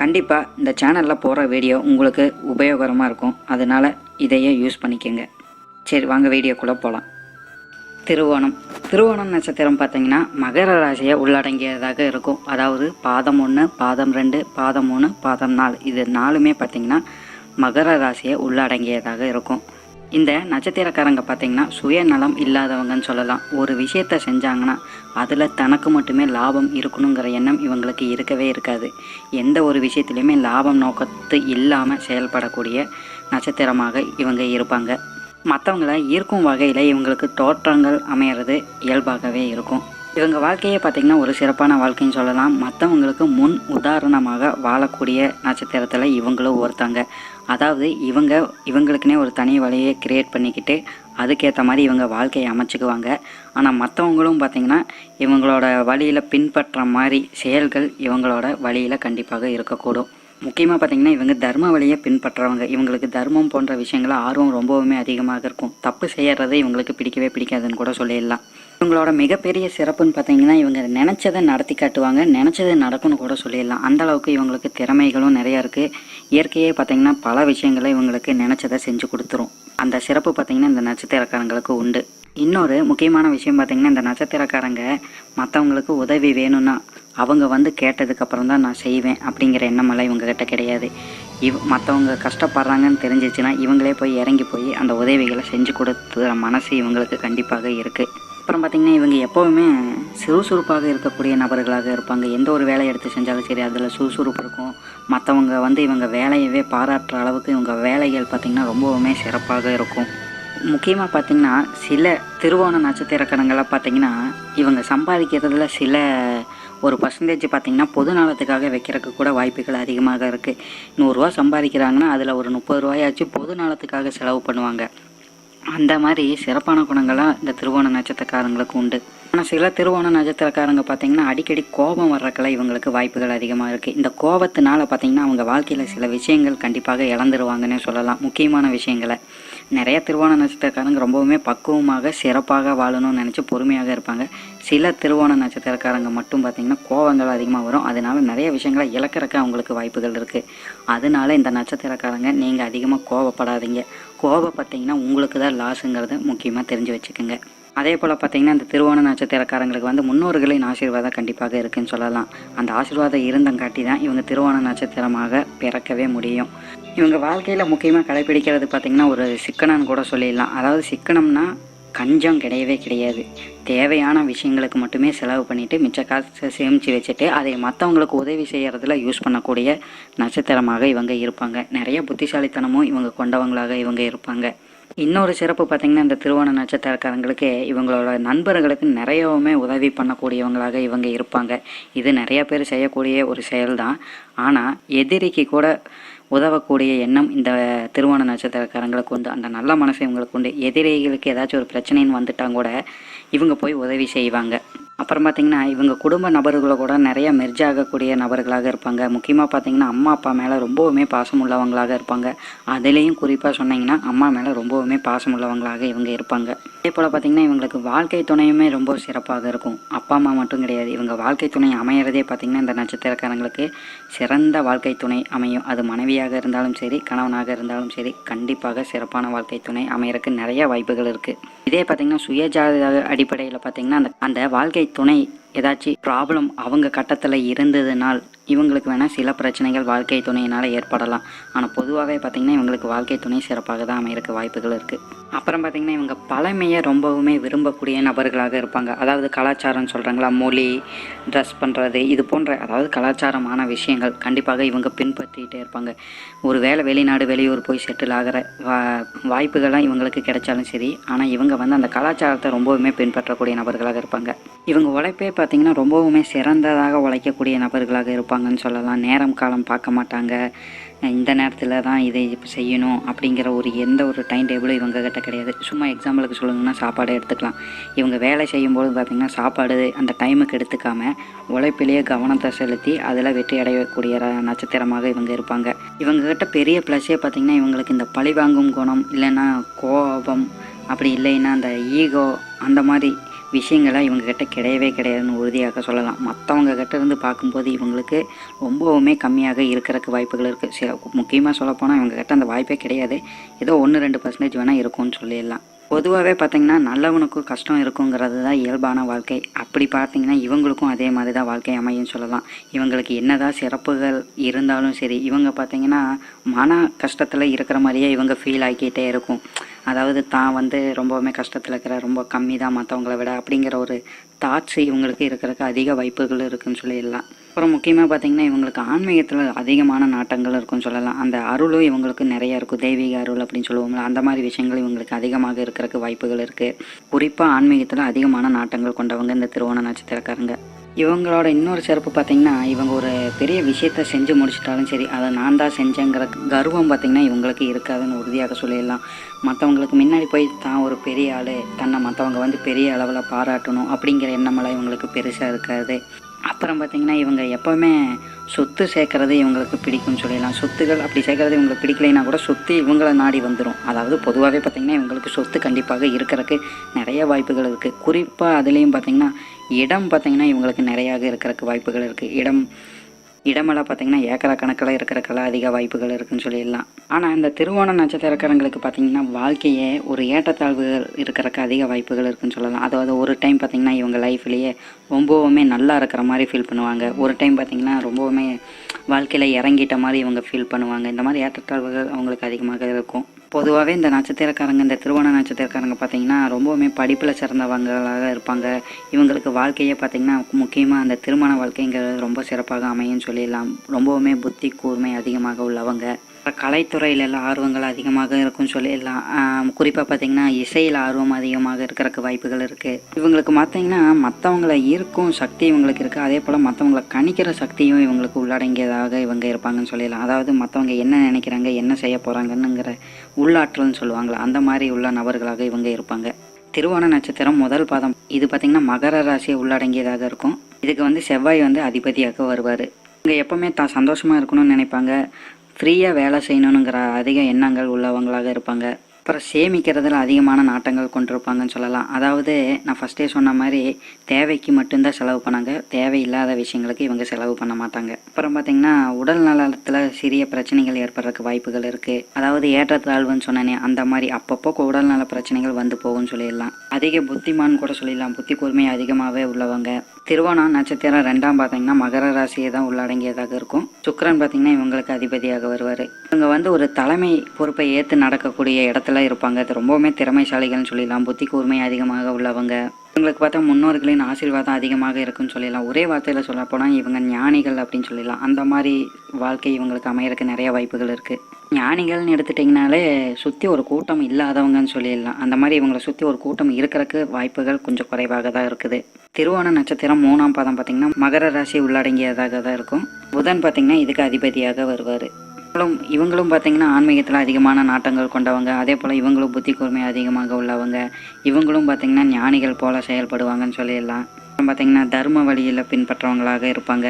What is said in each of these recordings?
கண்டிப்பாக இந்த சேனலில் போகிற வீடியோ உங்களுக்கு உபயோகரமாக இருக்கும். அதனால் இதையே யூஸ் பண்ணிக்கோங்க. சரி வாங்க வீடியோக்குள்ளே போகலாம் திருவோணம். திருவோணம் நட்சத்திரம் பார்த்தீங்கன்னா மகர ராசியை உள்ளடங்கியதாக இருக்கும். அதாவது பாதம் ஒன்று பாதம் ரெண்டு பாதம் மூணு பாதம் நாலு. இது நாலுமே பார்த்தீங்கன்னா மகர ராசியை உள்ளடங்கியதாக இருக்கும். இந்த நட்சத்திரக்காரங்க பார்த்தீங்கன்னா சுயநலம் இல்லாதவங்கன்னு சொல்லலாம். ஒரு விஷயத்த செஞ்சாங்கன்னா அதில் தனக்கு மட்டுமே லாபம் இருக்கணுங்கிற எண்ணம் இவங்களுக்கு இருக்கவே இருக்காது. எந்த ஒரு விஷயத்துலையுமே லாபம் நோக்கத்து இல்லாமல் செயல்படக்கூடிய நட்சத்திரமாக இவங்க இருப்பாங்க. மற்றவங்கள ஈர்க்கும் வகையில் இவங்களுக்கு தோற்றங்கள் அமையிறது இயல்பாகவே இருக்கும். இவங்க வாழ்க்கையை பார்த்திங்கன்னா ஒரு சிறப்பான வாழ்க்கைன்னு சொல்லலாம். மற்றவங்களுக்கு முன் உதாரணமாக வாழக்கூடிய நட்சத்திரத்தில் இவங்களும் ஒருத்தாங்க. அதாவது இவங்க இவங்களுக்குனே ஒரு தனி வழியை கிரியேட் பண்ணிக்கிட்டு அதுக்கேற்ற மாதிரி இவங்க வாழ்க்கையை அமைச்சுக்குவாங்க. ஆனால் மற்றவங்களும் பார்த்திங்கன்னா இவங்களோட வழியில் பின்பற்ற மாதிரி செயல்கள் இவங்களோட வழியில் கண்டிப்பாக இருக்கக்கூடும். முக்கியமாக பார்த்தீங்கன்னா இவங்க தர்ம வழியை பின்பற்றுறவங்க இவங்களுக்கு தர்மம் போன்ற விஷயங்கள ஆர்வம் ரொம்பவுமே அதிகமாக இருக்கும். தப்பு செய்யறதை இவங்களுக்கு பிடிக்கவே பிடிக்காதுன்னு கூட சொல்லிடலாம். இவங்களோட மிகப்பெரிய சிறப்புன்னு பார்த்தீங்கன்னா இவங்க நினச்சதை நடத்தி காட்டுவாங்க. நினச்சது நடக்கும்னு கூட சொல்லிடலாம். அந்த அளவுக்கு இவங்களுக்கு திறமைகளும் நிறையா இருக்குது இயற்கையே பார்த்தீங்கன்னா பல விஷயங்களை இவங்களுக்கு நினச்சதை செஞ்சு கொடுத்துரும். அந்த சிறப்பு பார்த்தீங்கன்னா இந்த நட்சத்திரக்காரங்களுக்கு உண்டு. இன்னொரு முக்கியமான விஷயம் பார்த்தீங்கன்னா இந்த நட்சத்திரக்காரங்க மற்றவங்களுக்கு உதவி வேணும்னா அவங்க வந்து கேட்டதுக்கப்புறம் தான் நான் செய்வேன் அப்படிங்கிற எண்ணமெல்லாம் இவங்ககிட்ட கிடையாது. இவ் மற்றவங்க கஷ்டப்படுறாங்கன்னு தெரிஞ்சிச்சுன்னா இவங்களே போய் இறங்கி போய் அந்த உதவிகளை செஞ்சு கொடுத்துற மனசு இவங்களுக்கு கண்டிப்பாக இருக்குது அப்புறம் பார்த்திங்கன்னா இவங்க எப்போவுமே சுறுசுறுப்பாக இருக்கக்கூடிய நபர்களாக இருப்பாங்க. எந்த ஒரு வேலையை எடுத்து செஞ்சாலும் சரி அதில் சுறுசுறுப்பு இருக்கும். மற்றவங்க வந்து இவங்க வேலையவே பாராட்டுற அளவுக்கு இவங்க வேலைகள் பார்த்திங்கன்னா ரொம்பவுமே சிறப்பாக இருக்கும். முக்கியமாக பார்த்திங்கன்னா சில திருவோண நட்சத்திரக்கணங்களாக பார்த்திங்கன்னா இவங்க சம்பாதிக்கிறதுல சில ஒரு பர்சன்டேஜ் பார்த்திங்கன்னா பொது நலத்துக்காக வைக்கிறதுக்கு கூட வாய்ப்புகள் அதிகமாக இருக்குது நூறுரூவா சம்பாதிக்கிறாங்கன்னா அதில் ஒரு முப்பது ரூபாயாச்சும் பொது நலத்துக்காக செலவு பண்ணுவாங்க. அந்த மாதிரி சிறப்பான குணங்களாக இந்த திருவோண நட்சத்திரக்காரங்களுக்கு உண்டு. ஆனால் சில திருவோண நட்சத்திரக்காரங்க பார்த்தீங்கன்னா அடிக்கடி கோபம் வர்றக்கெல்லாம் இவங்களுக்கு வாய்ப்புகள் அதிகமாக இருக்குது இந்த கோபத்தினால பார்த்தீங்கன்னா அவங்க வாழ்க்கையில் சில விஷயங்கள் கண்டிப்பாக இழந்துருவாங்கன்னே சொல்லலாம். முக்கியமான விஷயங்களை. நிறைய திருவோண நட்சத்திரக்காரங்க ரொம்பவுமே பக்குவமாக சிறப்பாக வாழணும்னு நினச்சி பொறுமையாக இருப்பாங்க. சில திருவோண நட்சத்திரக்காரங்க மட்டும் பார்த்திங்கன்னா கோபங்கள் அதிகமாக வரும். அதனால நிறைய விஷயங்களை இழக்கிறக்க அவங்களுக்கு வாய்ப்புகள் இருக்குது அதனால இந்த நட்சத்திரக்காரங்க நீங்கள் அதிகமாக கோவப்படாதீங்க கோவப்பட்டீங்கன்னா உங்களுக்கு தான் லாஸுங்கிறத முக்கியமாக தெரிஞ்சு வச்சுக்கோங்க. அதே போல் பார்த்தீங்கன்னா இந்த திருவோண நட்சத்திரக்காரங்களுக்கு வந்து முன்னோர்களின் ஆசீர்வாதம் கண்டிப்பாக இருக்குன்னு சொல்லலாம். அந்த ஆசீர்வாதம் இருந்தங்காட்டி தான் இவங்க திருவோண நட்சத்திரமாக பிறக்கவே முடியும். இவங்க வாழ்க்கையில் முக்கியமாக கடைபிடிக்கிறது பார்த்திங்கன்னா ஒரு சிக்கனம்னு கூட சொல்லிடலாம். அதாவது சிக்கனம்னா கஞ்சம் கிடையவே கிடையாது. தேவையான விஷயங்களுக்கு மட்டுமே செலவு பண்ணிவிட்டு மிச்ச காசை சேமித்து வச்சுட்டு அதை மற்றவங்களுக்கு உதவி செய்கிறதுல யூஸ் பண்ணக்கூடிய நட்சத்திரமாக இவங்க இருப்பாங்க. நிறைய புத்திசாலித்தனமும் இவங்க கொண்டவங்களாக இவங்க இருப்பாங்க. இன்னொரு சிறப்பு பார்த்திங்கன்னா இந்த திருவோண நட்சத்திரக்காரங்களுக்கு இவங்களோட நண்பர்களுக்கு நிறையவுமே உதவி பண்ணக்கூடியவங்களாக இவங்க இருப்பாங்க. இது நிறையா பேர் செய்யக்கூடிய ஒரு செயல்தான். ஆனால் எதிரிக்கு கூட உதவக்கூடிய எண்ணம் இந்த திருவோண நட்சத்திரக்காரங்களுக்கு உண்டு. அந்த நல்ல மனசு இவங்களுக்கு உண்டு. எதிரிகளுக்கு ஏதாச்சும் ஒரு பிரச்சனைன்னு வந்துட்டாங்க கூட இவங்க போய் உதவி செய்வாங்க. அப்புறம் பார்த்திங்கன்னா இவங்க குடும்ப நபர்களை கூட நிறைய மெர்ஜ் ஆகக்கூடிய நபர்களாக இருப்பாங்க. முக்கியமாக பார்த்திங்கன்னா அம்மா அப்பா மேலே ரொம்பவுமே பாசம் உள்ளவங்களாக இருப்பாங்க. அதுலேயும் குறிப்பாக சொன்னீங்கன்னா அம்மா மேலே ரொம்பவுமே பாசம் உள்ளவங்களாக இவங்க இருப்பாங்க. அதே போல் பார்த்திங்கன்னா இவங்களுக்கு வாழ்க்கை துணையுமே ரொம்ப சிறப்பாக இருக்கும். அப்பா அம்மா மட்டும் கிடையாது இவங்க வாழ்க்கை துணை அமையிறதே பார்த்திங்கன்னா இந்த நட்சத்திரக்காரங்களுக்கு சிறந்த வாழ்க்கை துணை அமையும். அது மனைவியாக இருந்தாலும் சரி கணவனாக இருந்தாலும் சரி கண்டிப்பாக சிறப்பான வாழ்க்கை துணை அமையறதுக்கு நிறைய வாய்ப்புகள் இருக்குது இதே பார்த்திங்கன்னா சுயஜாத அடிப்படையில் பார்த்திங்கன்னா அந்த அந்த வாழ்க்கை துணை ஏதாச்சும் ப்ராப்ளம் அவங்க கட்டத்தில் இருந்ததுனால் இவங்களுக்கு வேணால் சில பிரச்சனைகள் வாழ்க்கை துணையினால் ஏற்படலாம். ஆனால் பொதுவாகவே பார்த்திங்கன்னா இவங்களுக்கு வாழ்க்கை துணை சிறப்பாக தான் அமையிறக்கு வாய்ப்புகள் இருக்குது அப்புறம் பார்த்திங்கன்னா இவங்க பழமையை ரொம்பவுமே விரும்பக்கூடிய நபர்களாக இருப்பாங்க. அதாவது கலாச்சாரம் சொல்கிறாங்களா மொழி ட்ரெஸ் பண்ணுறது இது போன்ற அதாவது கலாச்சாரமான விஷயங்கள் கண்டிப்பாக இவங்க பின்பற்றிகிட்டே இருப்பாங்க. ஒரு வேளை வெளிநாடு வெளியூர் போய் செட்டில் ஆகிற வா வாய்ப்புகள்லாம் இவங்களுக்கு கிடைச்சாலும் சரி ஆனால் இவங்க வந்து அந்த கலாச்சாரத்தை ரொம்பவுமே பின்பற்றக்கூடிய நபர்களாக இருப்பாங்க. இவங்க உழைப்பே பார்த்திங்கன்னா ரொம்பவுமே சிறந்ததாக உழைக்கக்கூடிய நபர்களாக இருப்பாங்க. இருப்பாங்கன்னு சொல்லலாம். நேரம் காலம் பார்க்க மாட்டாங்க. இந்த நேரத்தில் தான் இதை இப்போ செய்யணும் அப்படிங்கிற ஒரு எந்த ஒரு டைம் டேபிளும் இவங்ககிட்ட கிடையாது. சும்மா எக்ஸாம்பிளுக்கு சொல்லணும்னா சாப்பாடை எடுத்துக்கலாம். இவங்க வேலை செய்யும்போது பார்த்திங்கன்னா சாப்பாடு அந்த டைமுக்கு எடுத்துக்காம உழைப்பிலேயே கவனத்தை செலுத்தி அதில் வெற்றி அடையக்கூடிய நட்சத்திரமாக இவங்க இருப்பாங்க. இவங்ககிட்ட பெரிய ப்ளஸ்ஸே பார்த்திங்கன்னா இவங்களுக்கு இந்த பழிவாங்கும் குணம் இல்லைன்னா கோபம் அப்படி இல்லைன்னா அந்த ஈகோ அந்த மாதிரி விஷயங்கள்லாம் இவங்கக்கிட்ட கிடையவே கிடையாதுன்னு உறுதியாக சொல்லலாம். மற்றவங்க கிட்ட இருந்து பார்க்கும்போது இவங்களுக்கு ரொம்பவுமே கம்மியாக இருக்கிறக்கு வாய்ப்புகள் இருக்குது சில முக்கியமாக சொல்லப்போனால் இவங்கக்கிட்ட அந்த வாய்ப்பே கிடையாது. ஏதோ ஒன்று ரெண்டு பர்சன்டேஜ் வேணால் இருக்கும்னு சொல்லிடலாம். பொதுவாகவே பார்த்தீங்கன்னா நல்லவனுக்கும் கஷ்டம் இருக்குங்கிறது தான் இயல்பான வாழ்க்கை. அப்படி பார்த்தீங்கன்னா இவங்களுக்கும் அதே மாதிரி தான் வாழ்க்கை அமையும் சொல்லலாம். இவங்களுக்கு என்னதான் சிறப்புகள் இருந்தாலும் சரி இவங்க பார்த்தீங்கன்னா மன கஷ்டத்தில் இருக்கிற மாதிரியே இவங்க ஃபீல் ஆகிக்கிட்டே இருக்கும். அதாவது தான் வந்து ரொம்பவுமே கஷ்டத்தில் இருக்கிற ரொம்ப கம்மி தான் மற்றவங்கள விட அப்படிங்கிற ஒரு தாட்ஸ் இவங்களுக்கு இருக்கிறதுக்கு அதிக வாய்ப்புகள் இருக்குன்னு சொல்லிடலாம் அப்புறம் முக்கியமாக பார்த்தீங்கன்னா இவங்களுக்கு ஆன்மீகத்தில் அதிகமான நாட்டங்கள் இருக்குன்னு சொல்லலாம். அந்த அருளும் இவங்களுக்கு நிறையா இருக்கும். தெய்வீக அருள் அப்படின்னு சொல்லுவோம்ல அந்த மாதிரி விஷயங்கள் இவங்களுக்கு அதிகமாக இருக்கிறதுக்கு வாய்ப்புகள் இருக்குது குறிப்பாக ஆன்மீகத்தில் அதிகமான நாட்டங்கள் கொண்டவங்க இந்த திருவோண நட்சத்திரக்காரங்க. இவங்களோட இன்னொரு சிறப்பு பார்த்தீங்கன்னா இவங்க ஒரு பெரிய விஷயத்த செஞ்சு முடிச்சிட்டாலும் சரி அதை நான் தான் செஞ்சேங்கிற கர்வம் பார்த்தீங்கன்னா இவங்களுக்கு இருக்காதுன்னு உறுதியாக சொல்லிடலாம். மற்றவங்களுக்கு முன்னாடி போய் தான் ஒரு பெரிய ஆள் தன்னை மற்றவங்க வந்து பெரிய அளவில் பாராட்டணும் அப்படிங்கிற எண்ணமெல்லாம் இவங்களுக்கு பெருசாக இருக்காது. அப்புறம் பார்த்தீங்கன்னா இவங்க எப்போவுமே சொத்து சேர்க்கறது இவங்களுக்கு பிடிக்கும்னு சொல்லிடலாம். சொத்துகள் அப்படி சேர்க்கறது இவங்களுக்கு பிடிக்கலைன்னா கூட சொத்து இவங்களை நாடி வந்துடும் அதாவது பொதுவாகவே பார்த்திங்கன்னா இவங்களுக்கு சொத்து கண்டிப்பாக இருக்கிறதுக்கு நிறைய வாய்ப்புகள் இருக்குது குறிப்பாக அதுலேயும் பார்த்தீங்கன்னா இடம் பார்த்திங்கன்னா இவங்களுக்கு நிறையாக இருக்கிறதுக்கு வாய்ப்புகள் இருக்குது இடம் இடமெல்லாம் பார்த்தீங்கன்னா ஏக்கரா கணக்கில் இருக்கிறக்கெல்லாம் அதிக வாய்ப்புகள் இருக்குன்னு சொல்லிடலாம். ஆனால் இந்த திருவோண நட்சத்திரக்காரங்களுக்கு பார்த்தீங்கன்னா வாழ்க்கையே ஒரு ஏற்றத்தாழ்வுகள் இருக்கிறக்கு அதிக வாய்ப்புகள் இருக்குன்னு சொல்லலாம். அதாவது ஒரு டைம் பார்த்தீங்கன்னா இவங்க லைஃப்லேயே ரொம்பவுமே நல்லா இருக்கிற மாதிரி ஃபீல் பண்ணுவாங்க. ஒரு டைம் பார்த்தீங்கன்னா ரொம்பவுமே வாழ்க்கையில் இறங்கிட்ட மாதிரி இவங்க ஃபீல் பண்ணுவாங்க. இந்த மாதிரி ஏற்றத்தாழ்வுகள் அவங்களுக்கு அதிகமாக இருக்கும். பொதுவாகவே இந்த நட்சத்திரக்காரங்க இந்த திருவோண நட்சத்திரக்காரங்க பார்த்தீங்கன்னா ரொம்பவுமே படிப்பில் சிறந்தவங்களாக இருப்பாங்க. இவங்களுக்கு வாழ்க்கையே பார்த்தீங்கன்னா முக்கியமாக அந்த திருமண வாழ்க்கைங்கிறது ரொம்ப சிறப்பாக அமையும்னு சொல்லிடலாம். ரொம்பவுமே புத்தி கூர்மை அதிகமாக உள்ளவங்க. இப்போ கலைத்துறையிலெல்லாம் ஆர்வங்கள் அதிகமாக இருக்கும்னு சொல்லிடலாம் குறிப்பாக பார்த்தீங்கன்னா இசையில் ஆர்வம் அதிகமாக இருக்கிறக்கு வாய்ப்புகள் இருக்குது இவங்களுக்கு பார்த்தீங்கன்னா மற்றவங்களை ஈர்க்கும் சக்தி இவங்களுக்கு இருக்குது அதே போல் மற்றவங்களை கணிக்கிற சக்தியும் இவங்களுக்கு உள்ளடங்கியதாக இவங்க இருப்பாங்கன்னு சொல்லிடலாம் அதாவது மற்றவங்க என்ன நினைக்கிறாங்க என்ன செய்ய போகிறாங்கன்னுங்கிற உள்ளாற்றல்னு சொல்லுவாங்களா அந்த மாதிரி உள்ள நபர்களாக இவங்க இருப்பாங்க. திருவோண நட்சத்திரம் முதல் பாதம். இது பார்த்திங்கன்னா மகர ராசியை உள்ளடங்கியதாக இருக்கும். இதுக்கு வந்து செவ்வாய் வந்து அதிபதியாக வருவார். இவங்க எப்போவுமே தான் சந்தோஷமாக இருக்கணும்னு நினைப்பாங்க. ஃப்ரீயாக வேலை செய்யணுங்கிற அதிக எண்ணங்கள் உள்ளவங்களாக இருப்பாங்க. அப்புறம் சேமிக்கிறதுல அதிகமான நாட்டங்கள் கொண்டிருப்பாங்கன்னு சொல்லலாம். அதாவது நான் ஃபஸ்ட்டே சொன்ன மாதிரி தேவைக்கு மட்டும்தான் செலவு பண்ணாங்க. தேவையில்லாத விஷயங்களுக்கு இவங்க செலவு பண்ண மாட்டாங்க. அப்புறம் பார்த்தீங்கன்னா உடல் நலத்தில் சிறிய பிரச்சனைகள் ஏற்படுறதுக்கு வாய்ப்புகள் இருக்குது அதாவது ஏற்றத்தாழ்வுன்னு சொன்னேனே அந்த மாதிரி அப்பப்போ உடல்நல பிரச்சனைகள் வந்து போகும்னு சொல்லிடலாம். அதிக புத்திமான் கூட சொல்லிடலாம். புத்தி கூர்மை அதிகமாகவே உள்ளவங்க. திருவோணம் நட்சத்திரம் ரெண்டாம் பார்த்தீங்கன்னா மகர ராசியை தான் உள்ளடங்கியதாக இருக்கும். சுக்கரன் பார்த்தீங்கன்னா இவங்களுக்கு அதிபதியாக வருவார். இவங்க வந்து ஒரு தலைமை பொறுப்பை ஏற்று நடக்கக்கூடிய இடத்துல இருப்பாங்க. அது ரொம்பவுமே திறமைசாலிகள்னு சொல்லிடலாம். புத்தி கூர்மை அதிகமாக உள்ளவங்க. இவங்களுக்கு பார்த்தா முன்னோர்களின் ஆசீர்வாதம் அதிகமாக இருக்குன்னு சொல்லிடலாம். ஒரே வார்த்தையில் சொல்ல போனால் இவங்க ஞானிகள் அப்படின்னு சொல்லிடலாம். அந்த மாதிரி வாழ்க்கை இவங்களுக்கு அமையறதுக்கு நிறைய வாய்ப்புகள் இருக்குது ஞானிகள்னு எடுத்துட்டிங்கனாலே சுற்றி ஒரு கூட்டம் இல்லாதவங்கன்னு சொல்லிடலாம். அந்த மாதிரி இவங்களை சுற்றி ஒரு கூட்டம் இருக்கிறதுக்கு வாய்ப்புகள் கொஞ்சம் குறைவாக தான் இருக்குது. திருவோண நட்சத்திரம் மூணாம் பாதம் பார்த்திங்கன்னா மகர ராசி உள்ளடங்கியதாக தான் இருக்கும். புதன் பார்த்திங்கன்னா இதுக்கு அதிபதியாக வருவார். இவங்களும் இவங்களும் பார்த்தீங்கன்னா ஆன்மீகத்தில் அதிகமான நாட்டங்கள் கொண்டவங்க. அதே போல் இவங்களும் புத்தி கூர்மை அதிகமாக உள்ளவங்க. இவங்களும் பார்த்தீங்கன்னா ஞானிகள் போல செயல்படுவாங்கன்னு சொல்லிடலாம் அப்புறம் பார்த்தீங்கன்னா தர்ம வழியில் பின்பற்றவங்களாக இருப்பாங்க.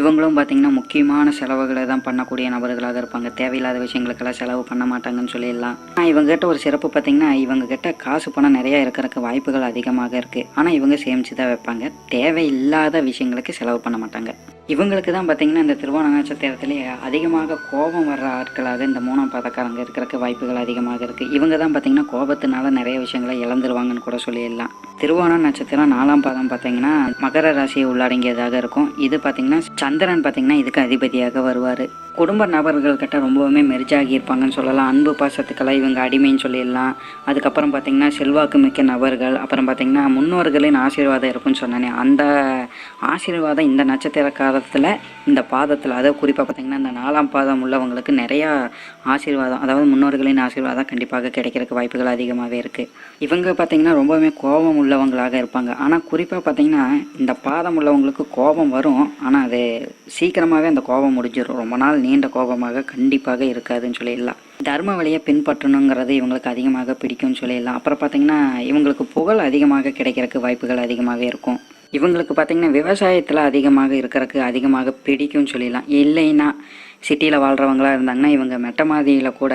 இவங்களும் பார்த்தீங்கன்னா முக்கியமான செலவுகளை தான் பண்ணக்கூடிய நபர்களாக இருப்பாங்க. தேவையில்லாத விஷயங்களுக்கெல்லாம் செலவு பண்ண மாட்டாங்கன்னு சொல்லிடலாம் ஆனால் இவங்ககிட்ட ஒரு சிறப்பு பார்த்தீங்கன்னா இவங்ககிட்ட காசு பணம் நிறையா இருக்கிறதுக்கு வாய்ப்புகள் அதிகமாக இருக்குது ஆனால் இவங்க சேமித்து தான் வைப்பாங்க. தேவையில்லாத விஷயங்களுக்கு செலவு பண்ண மாட்டாங்க. இவங்களுக்கு தான் பார்த்தீங்கன்னா இந்த திருவோண நட்சத்திரத்திலே அதிகமாக கோபம் வர்ற ஆட்களாக இந்த மூணாம் பாதக்காரங்க இருக்கிறதுக்கு வாய்ப்புகள் அதிகமாக இருக்குது இவங்க தான் பார்த்தீங்கன்னா கோபத்தினால நிறைய விஷயங்களை இழந்துருவாங்கன்னு கூட சொல்லிடலாம். திருவோண நட்சத்திரம் நாலாம் பாதம் பார்த்தீங்கன்னா மகர ராசியை உள்ளடங்கியதாக இருக்கும். இது பார்த்தீங்கன்னா சந்திரன் பார்த்தீங்கன்னா இதுக்கு அதிபதியாக வருவார். குடும்ப நபர்கள்கிட்ட ரொம்பவுமே மெர்ஜாகி இருப்பாங்கன்னு சொல்லலாம். அன்பு பாசத்துக்கெல்லாம் இவங்க அடிமைன்னு சொல்லிடலாம். அதுக்கப்புறம் பார்த்திங்கன்னா செல்வாக்கு மிக்க நபர்கள் அப்புறம் பார்த்திங்கன்னா முன்னோர்களின் ஆசீர்வாதம் இருக்குன்னு சொன்னேனே அந்த ஆசீர்வாதம் இந்த நட்சத்திர காலத்தில் இந்த பாதத்தில் அதாவது குறிப்பாக பார்த்திங்கன்னா இந்த நாலாம் பாதம் உள்ளவங்களுக்கு நிறையா ஆசீர்வாதம் அதாவது முன்னோர்களின் ஆசீர்வாதம் கண்டிப்பாக கிடைக்கிறதுக்கு வாய்ப்புகள் அதிகமாகவே இருக்குது இவங்க பார்த்தீங்கன்னா ரொம்பவுமே கோபம் உள்ளவங்களாக இருப்பாங்க. ஆனால் குறிப்பாக பார்த்திங்கன்னா இந்த பாதம் உள்ளவங்களுக்கு கோபம் வரும். ஆனால் அது சீக்கிரமாகவே அந்த கோபம் முடிஞ்சிடும் ரொம்ப நாள் நீண்ட கோபமாக கண்டிப்பாக இருக்காதுன்னு சொல்லிடலாம். தர்ம வழியை பின்பற்றணுங்கிறது இவங்களுக்கு அதிகமாக பிடிக்கும்னு சொல்லிடலாம். அப்புறம் பார்த்தீங்கன்னா இவங்களுக்கு புகழ் அதிகமாக கிடைக்கிறதுக்கு வாய்ப்புகள் அதிகமாகவே இருக்கும். இவங்களுக்கு பார்த்தீங்கன்னா விவசாயத்தில் அதிகமாக இருக்கிறதுக்கு அதிகமாக பிடிக்கும்னு சொல்லிடலாம். இல்லைன்னா சிட்டியில் வாழ்கிறவங்களா இருந்தாங்கன்னா இவங்க மெட்ட மாதிரியில் கூட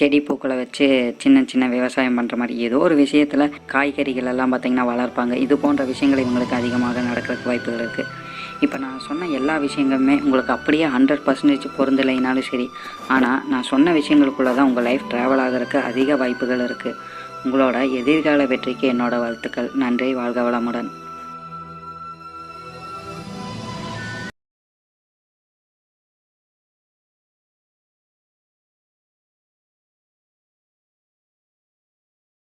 செடி பூக்களை வச்சு சின்ன சின்ன விவசாயம் பண்ணுற மாதிரி ஏதோ ஒரு விஷயத்தில் காய்கறிகள் எல்லாம் பார்த்திங்கன்னா வளர்ப்பாங்க. இது போன்ற விஷயங்கள் இவங்களுக்கு அதிகமாக நடக்கிறதுக்கு வாய்ப்புகள் இருக்குது இப்போ நான் சொன்ன எல்லா விஷயங்களுமே உங்களுக்கு அப்படியே ஹண்ட்ரட் பர்சன்டேஜ் பொருந்தலைனாலும் சரி. ஆனால் நான் சொன்ன விஷயங்களுக்குள்ளே தான் உங்கள் லைஃப் ட்ராவல் ஆகிறதுக்கு அதிக வாய்ப்புகள் இருக்குது உங்களோட எதிர்கால வெற்றிக்கு என்னோட வாழ்த்துக்கள். நன்றி வாழ்க வளமுடன்.